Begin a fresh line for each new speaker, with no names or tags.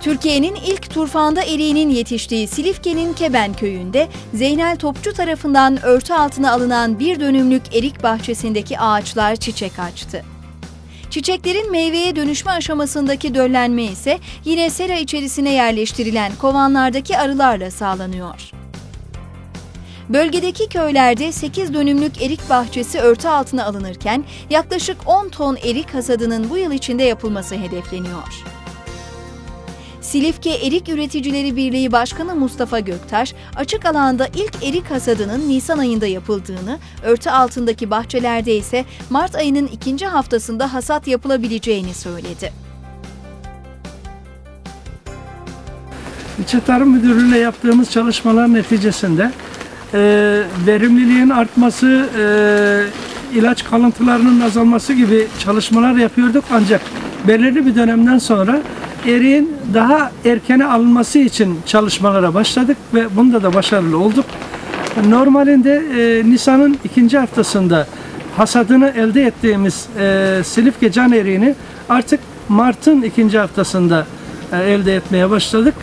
Türkiye'nin ilk turfanda eriğinin yetiştiği Silifke'nin Keben köyünde Zeynel Topçu tarafından örtü altına alınan bir dönümlük erik bahçesindeki ağaçlar çiçek açtı. Çiçeklerin meyveye dönüşme aşamasındaki döllenme ise yine sera içerisine yerleştirilen kovanlardaki arılarla sağlanıyor. Bölgedeki köylerde 8 dönümlük erik bahçesi örtü altına alınırken yaklaşık 10 ton erik hasadının bu yıl içinde yapılması hedefleniyor. Silifke Erik Üreticileri Birliği Başkanı Mustafa Göktaş, açık alanda ilk erik hasadının Nisan ayında yapıldığını, örtü altındaki bahçelerde ise Mart ayının ikinci haftasında hasat yapılabileceğini söyledi.
İlçe Tarım Müdürlüğü'yle yaptığımız çalışmalar neticesinde e, verimliliğin artması, e, ilaç kalıntılarının azalması gibi çalışmalar yapıyorduk ancak belirli bir dönemden sonra eriğin daha erkene alınması için çalışmalara başladık ve bunda da başarılı olduk. Normalinde e, Nisan'ın ikinci haftasında hasadını elde ettiğimiz e, Silifke can eriğini artık Mart'ın ikinci haftasında e, elde etmeye başladık.